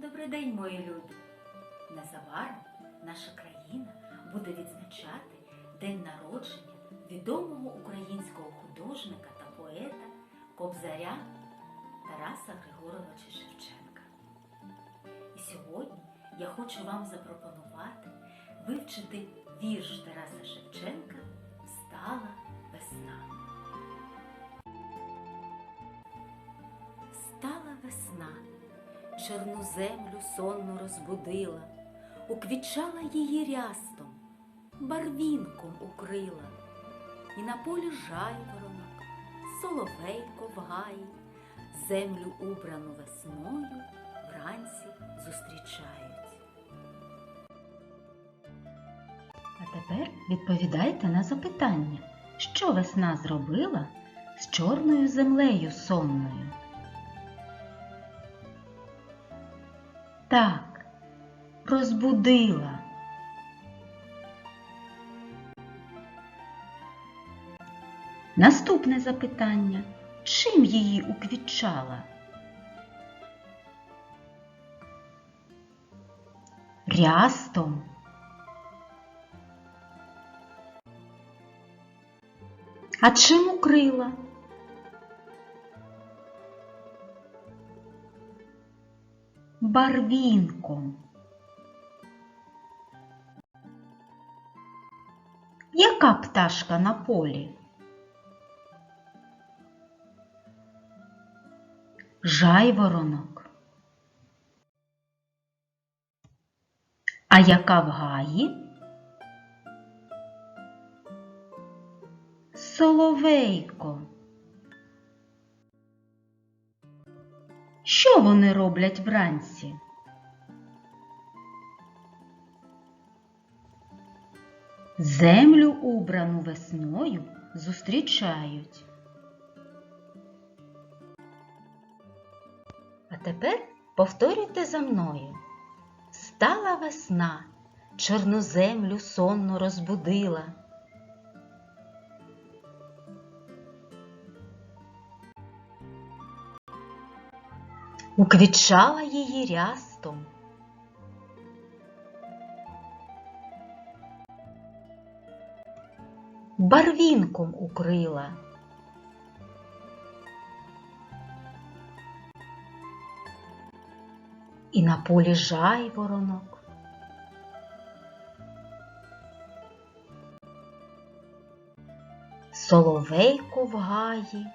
Добрий день, мої любі! Незабаром наша країна буде відзначати день народження відомого українського художника та поета Кобзаря Тараса Григоровича Шевченка. І сьогодні я хочу вам запропонувати вивчити вірш Тараса Шевченка чорну землю сонну розбудила, уквічала її рястом, барвінком укрила, і на полі жайворонок, соловейко в гаї, землю убрану весною вранці зустрічають. А тепер відповідайте на запитання, що весна зробила з чорною землею сонною? Так, розбудила. Наступне запитання. Чим її уквітчала? Рястом. А чим укрила? Барвінком. Яка пташка на полі? Жайворонок. А яка в гаї? Соловейко. Що вони роблять вранці? Землю убрану весною зустрічають. А тепер повторюйте за мною. Стала весна, чорну землю сонно розбудила. Уквічала її рястом. Барвінком укрила. І на полі жайворонок. Соловейко в гаї.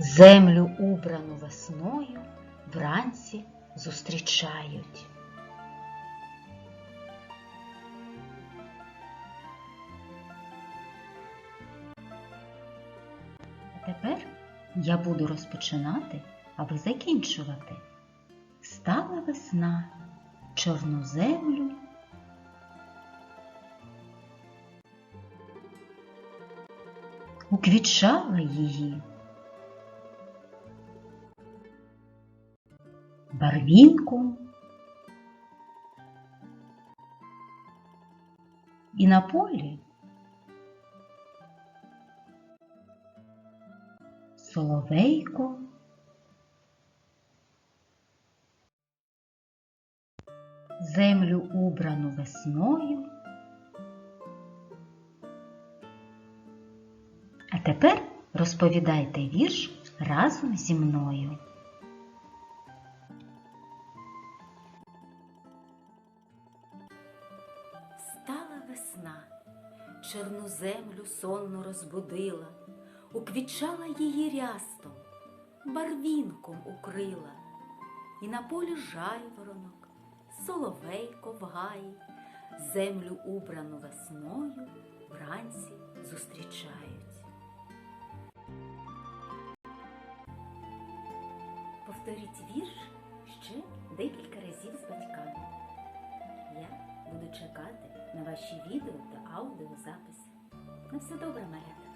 Землю убрану весною вранці зустрічають. А тепер я буду розпочинати, а ви закінчувати. Стала весна, чорну землю. Уквічала її. Барвінком. І на полі соловейко, землю убрану весною. А тепер розповідайте вірш разом зі мною. Весна, чорну землю сонно розбудила, уквічала її рястом, барвінком укрила, і на полі жайворонок, соловейко в гаї, землю убрану весною вранці зустрічають. Повторіть вірш ще декілька разів з батьками. Я буду чекати на ваші відео та аудіозаписи. На все добре, Маря!